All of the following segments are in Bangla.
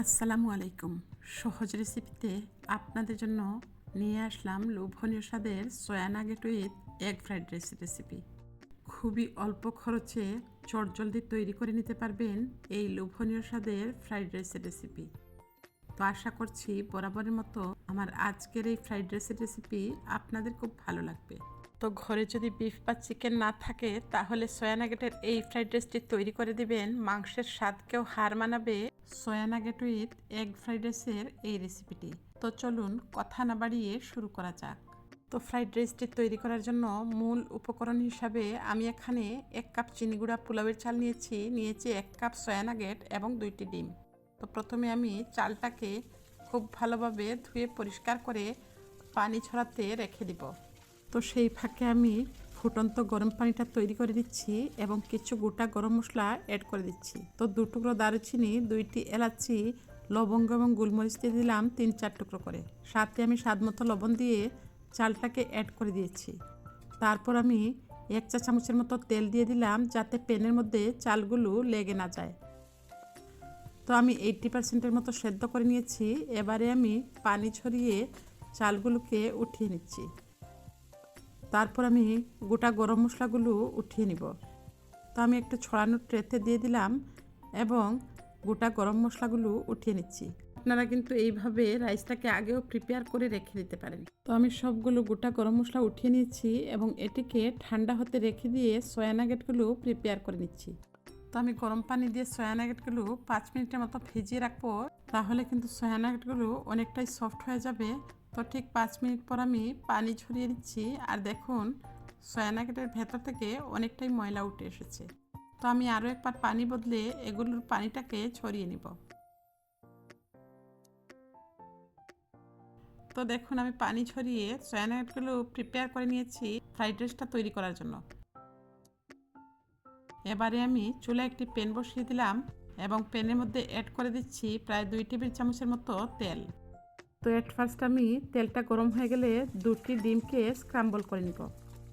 আসসালামু আলাইকুম। সহজ রেসিপিতে আপনাদের জন্য নিয়ে আসলাম লোভনীয় স্বাদের soya nugget with egg fried rice recipe খুবই অল্প খরচে চটজলদি তৈরি করে নিতে পারবেন এই লোভনীয় স্বাদের ফ্রাইড রাইসের রেসিপি তো আশা করছি বরাবরের মতো আমার আজকের এই ফ্রাইড রাইসের রেসিপি আপনাদের খুব ভালো লাগবে। তো ঘরে যদি বিফ বা চিকেন না থাকে, তাহলে সয়া নাগেটের এই ফ্রাইড রাইসটি তৈরি করে দিবেন। মাংসের স্বাদকেও হার মানাবে soya nugget with egg fried রাইসের এই রেসিপিটি। তো চলুন কথা না বাড়িয়ে শুরু করা যাক। তো ফ্রাইড রাইসটি তৈরি করার জন্য মূল উপকরণ হিসাবে আমি এখানে এক কাপ চিনি গুঁড়া পোলাওয়ের চাল নিয়েছি নিয়েছি এক কাপ সয়া নাগেট এবং দুইটি ডিম। তো প্রথমে আমি চালটাকে খুব ভালোভাবে ধুয়ে পরিষ্কার করে পানি ছড়াতে রেখে দিব। তো সেই ফাঁকে আমি ফুটন্ত গরম পানিটা তৈরি করে দিচ্ছি এবং কিছু গোটা গরম মশলা অ্যাড করে দিচ্ছি। তো দু টুকরো দারুচিনি, দুইটি এলাচি, লবঙ্গ এবং গোলমরিচ দিয়ে দিলাম তিন চার টুকরো করে। সাথে আমি স্বাদ মতো লবণ দিয়ে চালটাকে অ্যাড করে দিয়েছি। তারপর আমি এক চা চামচের মতো তেল দিয়ে দিলাম যাতে প্যানের মধ্যে চালগুলো লেগে না যায়। তো আমি এইটটি পার্সেন্টের মতো সেদ্ধ করে নিয়েছি। এবারে আমি পানি ছড়িয়ে চালগুলোকে উঠিয়ে নিচ্ছি। তারপর আমি গোটা গরম মশলাগুলো উঠিয়ে নিব। তো আমি একটু ছড়ানো ট্রেতে দিয়ে দিলাম এবং গোটা গরম মশলাগুলো উঠিয়ে নিচ্ছি। আপনারা কিন্তু এইভাবে রাইসটাকে আগেও প্রিপেয়ার করে রেখে দিতে পারেন। তো আমি সবগুলো গোটা গরম মশলা উঠিয়ে নিচ্ছি এবং এটিকে ঠান্ডা হতে রেখে দিয়ে সয়া নাগেটগুলো প্রিপেয়ার করে নিচ্ছি। তো আমি গরম পানি দিয়ে সয়া নাগেটগুলো পাঁচ মিনিটের মতো ভিজিয়ে রাখব, তাহলে কিন্তু সয়া নাগেটগুলো অনেকটাই সফট হয়ে যাবে। তো ঠিক পাঁচ মিনিট পর আমি পানি ছড়িয়ে দিচ্ছি আর দেখুন সয়া নাগেটের ভেতর থেকে অনেকটাই ময়লা উঠে এসেছে। তো আমি আরও একবার পানি বদলে এগুলোর পানিটাকে ছড়িয়ে নিব। তো দেখুন, আমি পানি ছড়িয়ে সয়া নাগেটগুলো প্রিপেয়ার করে নিয়েছি ফ্রাইড রাইসটা তৈরি করার জন্য। এবারে আমি চুলা একটি প্যান বসিয়ে দিলাম এবং প্যানের মধ্যে অ্যাড করে দিচ্ছি প্রায় দুই টেবিল চামচের মতো তেল। তো এট ফার্স্ট আমি তেলটা গরম হয়ে গেলে দুটি ডিমকে স্ক্রাম্বল করে নিব।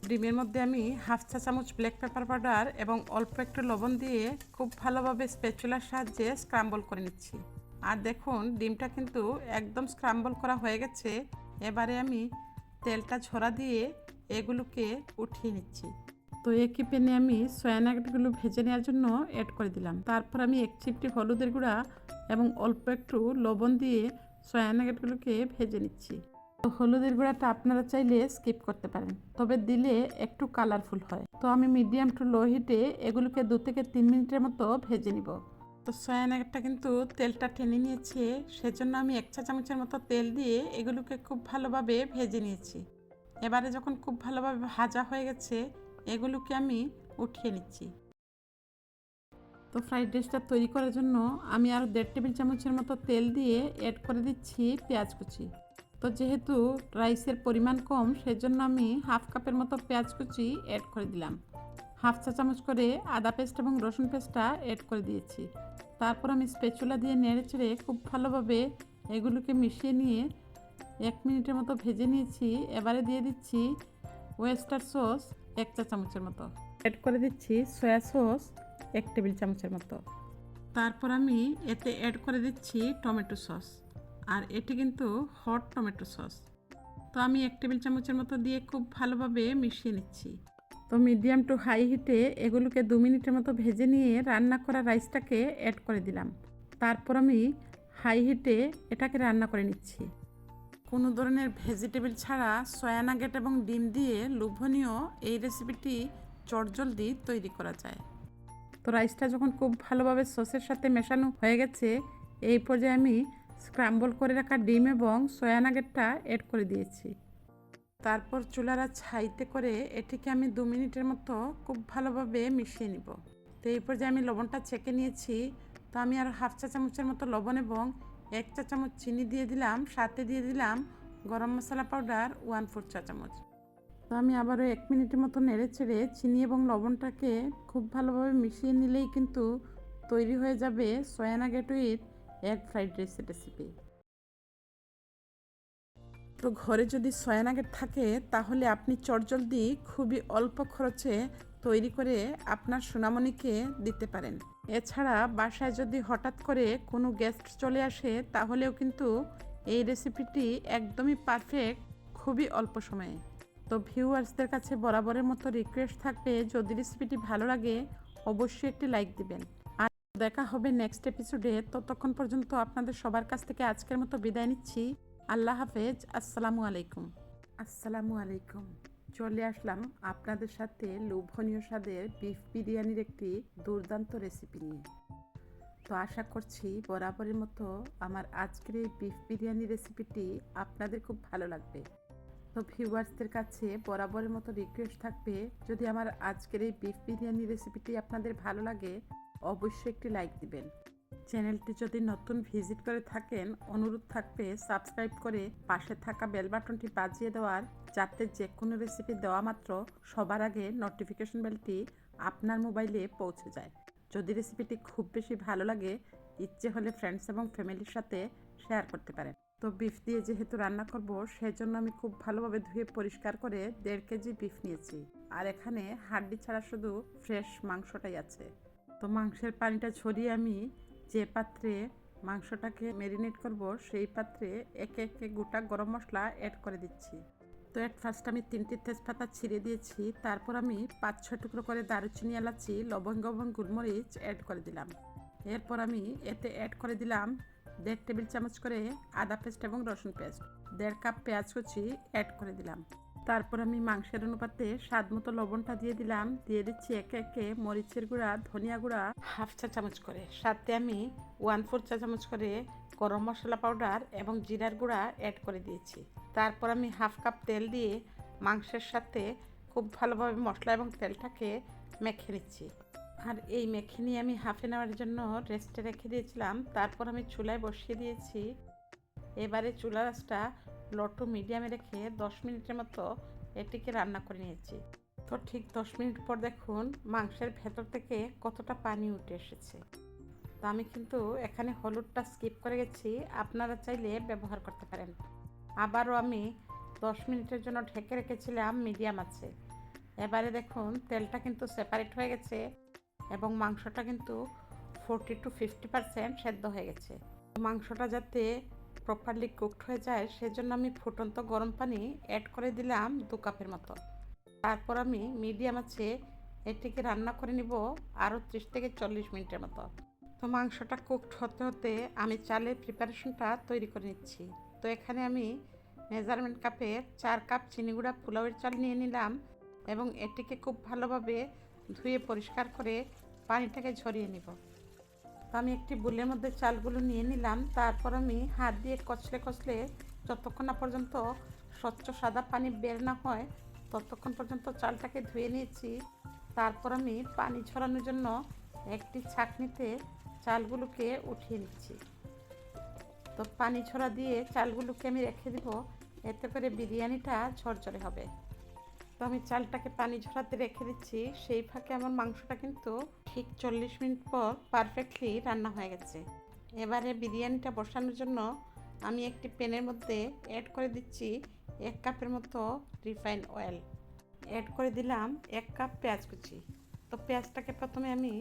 ডিমের মধ্যে আমি হাফ চা চামচ ব্ল্যাক পেপার পাউডার এবং অল্প একটু লবণ দিয়ে খুব ভালোভাবে স্পেচুলার সাহায্যে স্ক্রাম্বল করে নিচ্ছি। আর দেখুন, ডিমটা কিন্তু একদম স্ক্রাম্বল করা হয়ে গেছে। এবারে আমি তেলটা ঝরা দিয়ে এগুলোকে উঠিয়ে নিচ্ছি। তো একই প্যানে আমি সয়া নাগেটগুলো ভেজে নেওয়ার জন্য অ্যাড করে দিলাম। তারপর আমি এক চিপটি হলুদের গুঁড়া এবং অল্প একটু লবণ দিয়ে সয়া নাগেটগুলোকে ভেজে নিচ্ছি। তো হলুদের গুঁড়াটা আপনারা চাইলে স্কিপ করতে পারেন, তবে দিলে একটু কালারফুল হয়। তো আমি মিডিয়াম টু লো হিটে এগুলোকে দু থেকে তিন মিনিটের মতো ভেজে নিব। তো সয়া নাগেটটা কিন্তু তেলটা টেনে নিয়েছে, সেজন্য আমি এক চা চামচের মতো তেল দিয়ে এগুলোকে খুব ভালোভাবে ভেজে নিয়েছি। এবারে যখন খুব ভালোভাবে ভাজা হয়ে গেছে, এগুলোকে আমি উঠিয়ে নিচ্ছি। তো ফ্রাইড রাইসটা তৈরি করার জন্য আমি আরও দেড় টেবিল চামচের মতো তেল দিয়ে অ্যাড করে দিচ্ছি পেঁয়াজ কুচি। তো যেহেতু রাইসের পরিমাণ কম, সেজন্য আমি হাফ কাপের মতো পেঁয়াজ কুচি অ্যাড করে দিলাম। হাফ চা চামচ করে আদা পেস্ট এবং রসুন পেস্টটা অ্যাড করে দিয়েছি। তারপর আমি স্পেচুলা দিয়ে নেড়ে চেড়ে খুব ভালোভাবে এগুলোকে মিশিয়ে নিয়ে এক মিনিটের মতো ভেজে নিয়েছি। এবারে দিয়ে দিচ্ছি ওয়েস্টার সস এক চা চামচের মতো। অ্যাড করে দিচ্ছি সয়া সস এক টেবিল চামচের মতো। তারপর আমি এতে অ্যাড করে দিচ্ছি টমেটো সস। আর এটি কিন্তু হট টমেটো সস। তো আমি এক টেবিল চামচের মতো দিয়ে খুব ভালোভাবে মিশিয়ে নিচ্ছি। তো মিডিয়াম টু হাই হিটে এগুলোকে দু মিনিটের মতো ভেজে নিয়ে রান্না করা রাইসটাকে অ্যাড করে দিলাম। তারপর আমি হাই হিটে এটাকে রান্না করে নিচ্ছি। কোনো ধরনের ভেজিটেবল ছাড়া সয়া নাগেট এবং ডিম দিয়ে লোভনীয় এই রেসিপিটি চটজলদি তৈরি করা যায়। রাইসটা যখন খুব ভালোভাবে সসের সাথে মেশানো হয়ে গেছে, এই পর্যায়ে আমি স্ক্রাম্বল করে রাখা ডিম এবং সয়া নাগেটটা অ্যাড করে দিয়েছি। তারপর চুলারা ছাইতে করে এটিকে আমি দু মিনিটের মতো খুব ভালোভাবে মিশিয়ে নিব। তো এই পর্যায়ে আমি লবণটা ছেঁকে নিয়েছি। তো আমি আর হাফ চা চামচের মতো লবণ এবং এক চা চামচ চিনি দিয়ে দিলাম, সাথে দিয়ে দিলাম গরম মশলা পাউডার ওয়ান ফোর চা চামচ। তো আমি আবারও এক মিনিটের মতো নেড়ে ছেড়ে চিনি এবং লবণটাকে খুব ভালোভাবে মিশিয়ে নিলেই কিন্তু তৈরি হয়ে যাবে soya nugget with egg fried rice recipe. তো ঘরে যদি সয়া নাগেট থাকে, তাহলে আপনি চটজলদি খুবই অল্প খরচে তৈরি করে আপনার সোনামণিকে দিতে পারেন। এছাড়া বাসায় যদি হঠাৎ করে কোনো গেস্ট চলে আসে, তাহলেও কিন্তু এই রেসিপিটি একদমই পারফেক্ট, খুবই অল্প সময়ে। তো ভিউয়ার্সদের কাছে বরাবরের মতো রিকোয়েস্ট থাকবে, যদি রেসিপিটি ভালো লাগে, অবশ্যই একটি লাইক দিবেন। আর দেখা হবে নেক্সট এপিসোডে ততক্ষণ পর্যন্ত আপনাদের সবার কাছ থেকে আজকের মতো বিদায় নিচ্ছি। আল্লাহ হাফেজ। আসসালামু আলাইকুম। আসসালামু আলাইকুম। চলে আসলাম আপনাদের সাথে লোভনীয় স্বাদের বিফ বিরিয়ানির একটি দুর্দান্ত রেসিপি নিয়ে। তো আশা করছি বরাবরের মতো আমার আজকের এই বিফ বিরিয়ানি রেসিপিটি আপনাদের খুব ভালো লাগবে। তো ভিউয়ার্সদের কাছে বরাবরের মতো রিকোয়েস্ট থাকবে, যদি আমার আজকের এই বিফ বিরিয়ানি রেসিপিটি আপনাদের ভালো লাগে, অবশ্যই একটি লাইক দিবেন। চ্যানেলটি যদি নতুন ভিজিট করে থাকেন, অনুরোধ থাকবে সাবস্ক্রাইব করে পাশে থাকা বেল বাটনটি বাজিয়ে দেওয়ার, যাতে যে কোনো রেসিপি দেওয়া মাত্র সবার আগে নোটিফিকেশন বেলটি আপনার মোবাইলে পৌঁছে যায়। যদি রেসিপিটি খুব বেশি ভালো লাগে, ইচ্ছে হলে ফ্রেন্ডস এবং ফ্যামিলির সাথে শেয়ার করতে পারেন। তো বিফ দিয়ে যেহেতু রান্না করব, সেজন্য আমি খুব ভালোভাবে ধুয়ে পরিষ্কার করে দেড় কেজি বিফ নিয়েছি। আর এখানে হাড্ডি ছাড়া শুধু ফ্রেশ মাংসটাই আছে। তো মাংসের পানিটা ছড়িয়ে আমি যে পাত্রে মাংসটাকে ম্যারিনেট করব, সেই পাত্রে একে একে গোটা গরম মশলা অ্যাড করে দিচ্ছি। তো এট ফার্স্ট আমি তিনটি তেজপাতা ছিঁড়ে দিয়েছি, তারপর আমি পাঁচ ছয় টুকরো করে দারুচিনি এলাচি, লবঙ্গ এবং গোলমরিচ অ্যাড করে দিলাম। এরপর আমি এতে অ্যাড করে দিলাম দেড় টেবিল চামচ করে আদা পেস্ট এবং রসুন পেস্ট, দেড় কাপ পেঁয়াজ কুচি অ্যাড করে দিলাম। তারপর আমি মাংসের অনুপাতে স্বাদ মতো লবণটা দিয়ে দিলাম, দিয়ে দিচ্ছি একে একে মরিচের গুঁড়া, ধনিয়া গুঁড়া হাফ চা চামচ করে। সাথে আমি ওয়ান ফোর চা চামচ করে গরম মশলা পাউডার এবং জিরার গুঁড়া অ্যাড করে দিয়েছি। তারপর আমি হাফ কাপ তেল দিয়ে মাংসের সাথে খুব ভালোভাবে মশলা এবং তেলটাকে মেখে নিচ্ছি। আর এই মেখে নিয়ে আমি হাফ এন আওয়ারের জন্য রেস্টে রেখে দিয়েছিলাম। তারপর আমি চুলায় বসিয়ে দিয়েছি। এবারে চুলা রাসটা লো টু মিডিয়ামে রেখে দশ মিনিটের মতো এটিকে রান্না করে নিয়েছি। তো ঠিক দশ মিনিট পর দেখুন মাংসের ভেতর থেকে কতটা পানি উঠে এসেছে। তো আমি কিন্তু এখানে হলুদটা স্কিপ করে গেছি। আপনারা চাইলে ব্যবহার করতে পারেন। আবারও আমি দশ মিনিটের জন্য ঢেকে রেখেছিলাম মিডিয়াম আছে। এবারে দেখুন তেলটা কিন্তু সেপারেট হয়ে গেছে। এবং মাংসটা কিন্তু ফোরটি টু ফিফটি পারসেন্ট সেদ্ধ হয়ে গেছে। মাংসটা যাতে প্রপারলি কুকড হয়ে যায়, সেজন্য আমি ফুটন্ত গরম পানি অ্যাড করে দিলাম দু কাপের মতো। তারপর আমি মিডিয়াম আছে, এটিকে রান্না করে নিব আরও ত্রিশ থেকে চল্লিশ মিনিটের মতো। তো মাংসটা কুকড হতে হতে আমি চালের প্রিপারেশনটা তৈরি করে নিচ্ছি। তো এখানে আমি মেজারমেন্ট কাপে চার কাপ চিনি গুঁড়া, পোলাওয়ের চাল নিয়ে নিলাম এবং এটিকে খুব ভালোভাবে ধুয়ে পরিষ্কার করে পানিটাকে ঝরিয়ে নিব। আমি একটি বুলের মধ্যে চালগুলো নিয়ে নিলাম। তারপর আমি হাত দিয়ে কচলে কচলে যতক্ষণ না পর্যন্ত স্বচ্ছ সাদা পানি বের না হয়, ততক্ষণ পর্যন্ত চালটাকে ধুয়ে নিয়েছি। তারপর আমি পানি ছড়ানোর জন্য একটি ছাঁকনিতে চালগুলোকে উঠিয়ে নিচ্ছি। তো পানি ছড়া দিয়ে চালগুলোকে আমি রেখে দিব। এতে করে বিরিয়ানিটা ঝরঝরে হবে। তো আমি চালটাকে পানি ঝরাতে রেখে দিচ্ছি। সেই ফাঁকে আমার মাংসটা কিন্তু ঠিক চল্লিশ মিনিট পর পারফেক্টলি রান্না হয়ে গেছে। এবারে বিরিয়ানিটা বসানোর জন্য আমি একটি প্যানের মধ্যে অ্যাড করে দিচ্ছি এক কাপের মতো রিফাইন অয়েল অ্যাড করে দিলাম এক কাপ পেঁয়াজ কুচি। তো পেঁয়াজটাকে প্রথমে আমি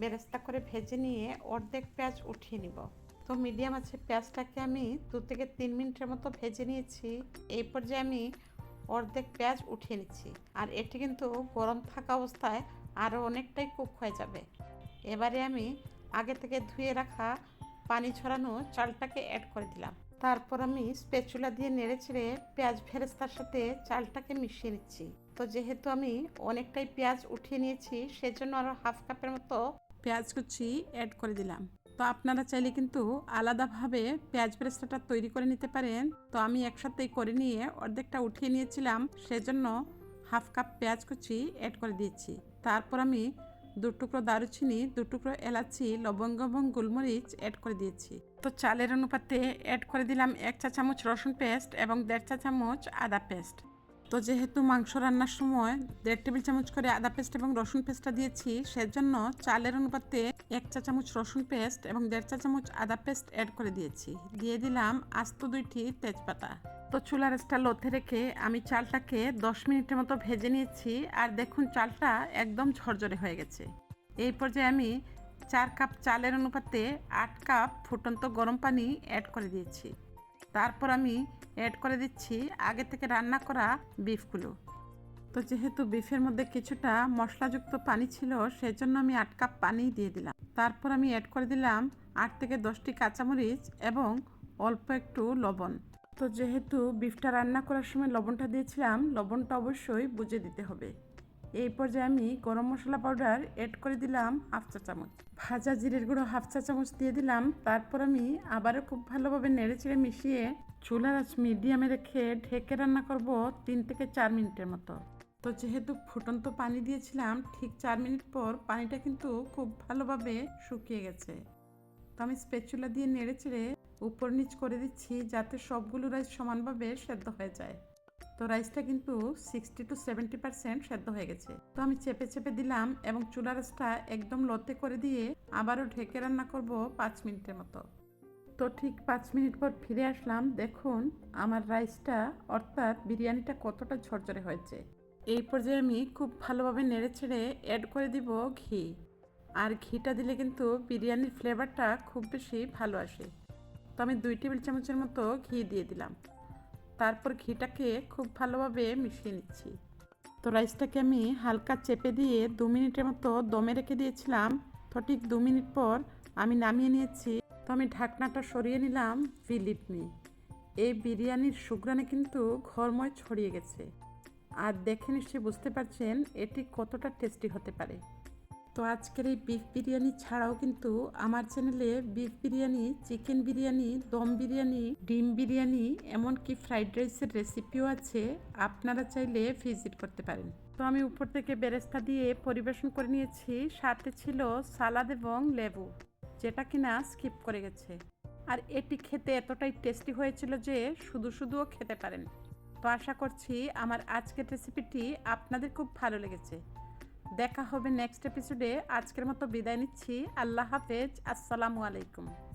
বেরেস্তা করে ভেজে নিয়ে অর্ধেক পেঁয়াজ উঠিয়ে নিব। তো মিডিয়াম আছে, পেঁয়াজটাকে আমি দু থেকে তিন মিনিটের মতো ভেজে নিয়েছি। এই পর্যায়ে আমি অর্ধেক পেঁয়াজ উঠিয়ে নিচ্ছি। আর এটি কিন্তু গরম থাকা অবস্থায় আরও অনেকটাই কুক হয়ে যাবে। এবারে আমি আগে থেকে ধুয়ে রাখা পানি ছড়ানো চালটাকে অ্যাড করে দিলাম। তারপর আমি স্পেচুলা দিয়ে নেড়ে ছেড়ে পেঁয়াজ ফেরেস্তার সাথে চালটাকে মিশিয়ে নিচ্ছি। তো যেহেতু আমি অনেকটাই পেঁয়াজ উঠিয়ে নিয়েছি, সেজন্য আরও হাফ কাপের মতো পেঁয়াজ কুচি অ্যাড করে দিলাম। তো আপনারা চাইলে কিন্তু আলাদাভাবে পেঁয়াজ পেরেস্তাটা তৈরি করে নিতে পারেন। তো আমি একসাথেই করে নিয়ে অর্ধেকটা উঠিয়ে নিয়েছিলাম, সেজন্য হাফ কাপ পেঁয়াজ কুচি অ্যাড করে দিয়েছি। তারপর আমি দু টুকরো দারুচিনি দু টুকরো এলাচি, লবঙ্গ এবং গোলমরিচ অ্যাড করে দিয়েছি। তো চালের অনুপাতে অ্যাড করে দিলাম এক চা চামচ রসুন পেস্ট এবং দেড় চা চামচ আদা পেস্ট তো যেহেতু মাংস রান্নার সময় দেড় টেবিল চামচ করে আদা পেস্ট এবং রসুন পেস্টটা দিয়েছি, সেজন্য চালের অনুপাতে এক চা চামচ রসুন পেস্ট এবং দেড় চা চামচ আদা পেস্ট অ্যাড করে দিয়েছি। দিয়ে দিলাম আস্ত দুইটি তেজপাতা। তো চুলার রেসটা লোথে রেখে আমি চালটাকে দশ মিনিটের মতো ভেজে নিয়েছি আর দেখুন চালটা একদম ঝরঝরে হয়ে গেছে। এই পর্যায়ে আমি চার কাপ চালের অনুপাতে আট কাপ ফুটন্ত গরম পানি অ্যাড করে দিয়েছি। তারপর আমি অ্যাড করে দিচ্ছি আগে থেকে রান্না করা বিফগুলো। তো যেহেতু বিফের মধ্যে কিছুটা মশলাযুক্ত পানি ছিল, সেজন্য আমি আট কাপ পানি দিয়ে দিলাম। তারপর আমি অ্যাড করে দিলাম আট থেকে দশটি কাঁচামরিচ এবং অল্প একটু লবণ। তো যেহেতু বিফটা রান্না করার সময় লবণটা দিয়েছিলাম, লবণটা অবশ্যই বুঝে দিতে হবে। এই পর্যায়ে আমি গরম মশলা পাউডার অ্যাড করে দিলাম হাফ চা চামচ। ভাজা জিরের গুঁড়ো হাফ চা চামচ দিয়ে দিলাম। তারপর আমি আবারও খুব ভালোভাবে নেড়ে চেড়ে মিশিয়ে চুলার আঁচ মিডিয়ামে রেখে ঢেকে রান্না করব তিন থেকে চার মিনিটের মতো। তো যেহেতু ফুটন্ত পানি দিয়েছিলাম, ঠিক চার মিনিট পর পানিটা কিন্তু খুব ভালোভাবে শুকিয়ে গেছে। তো আমি স্পেচুলা দিয়ে নেড়ে চেড়ে উপর নিচ করে দিচ্ছি যাতে সবগুলো রাইস সমানভাবে সেদ্ধ হয়ে যায়। তো রাইসটা কিন্তু সিক্সটি টু সেভেন্টি পার্সেন্ট সেদ্ধ হয়ে গেছে। তো আমি চেপে চেপে দিলাম এবং চুলা রাইসটা একদম লতে করে দিয়ে আবারও ঢেকে রান্না করব পাঁচ মিনিটের মতো। তো ঠিক পাঁচ মিনিট পর ফিরে আসলাম। দেখুন, আমার রাইসটা, অর্থাৎ বিরিয়ানিটা কতটা ঝরঝরে হয়েছে। এই পর্যায়ে আমি খুব ভালোভাবে নেড়ে ছেড়ে অ্যাড করে দিব ঘি। আর ঘিটা দিলে কিন্তু বিরিয়ানির ফ্লেভারটা খুব বেশি ভালো আসে। তো আমি দুই টেবিল চামচের মতো ঘি দিয়ে দিলাম। তারপর ঘিটাকে খুব ভালোভাবে মিশিয়ে নিচ্ছি। তো রাইসটাকে আমি হালকা চেপে দিয়ে দু মিনিটের মতো দমে রেখে দিয়েছিলাম। তো ঠিক দু মিনিট পর আমি নামিয়ে নিয়েছি। তো আমি ঢাকনাটা সরিয়ে নিলাম বিলিভ মি এই বিরিয়ানির সুগ্রানে কিন্তু ঘরময় ছড়িয়ে গেছে। আর দেখে নিশ্চয়ই বুঝতে পারছেন, এটি কতটা টেস্টি হতে পারে। তো আজকের এই বিফ বিরিয়ানি ছাড়াও কিন্তু আমার চ্যানেলে বিফ বিরিয়ানি, চিকেন বিরিয়ানি, দম বিরিয়ানি, ডিম বিরিয়ানি, এমনকি ফ্রাইড রাইসের রেসিপিও আছে, আপনারা চাইলে ভিজিট করতে পারেন। তো আমি উপর থেকে বেরেস্তা দিয়ে পরিবেশন করে নিয়েছি, সাথে ছিল সালাদ এবং লেবু। যেটা কিনা স্কিপ করে গেছে। আর এটি খেতে এতটাই টেস্টি হয়েছিল যে শুধু শুধুও খেতে পারেন। তো আশা করছি আমার আজকের রেসিপিটি আপনাদের খুব ভালো লেগেছে। দেখা হবে নেক্সট এপিসোডে আজকের মতো বিদায় নিচ্ছি। আল্লাহ হাফেজ। আসসালামু আলাইকুম।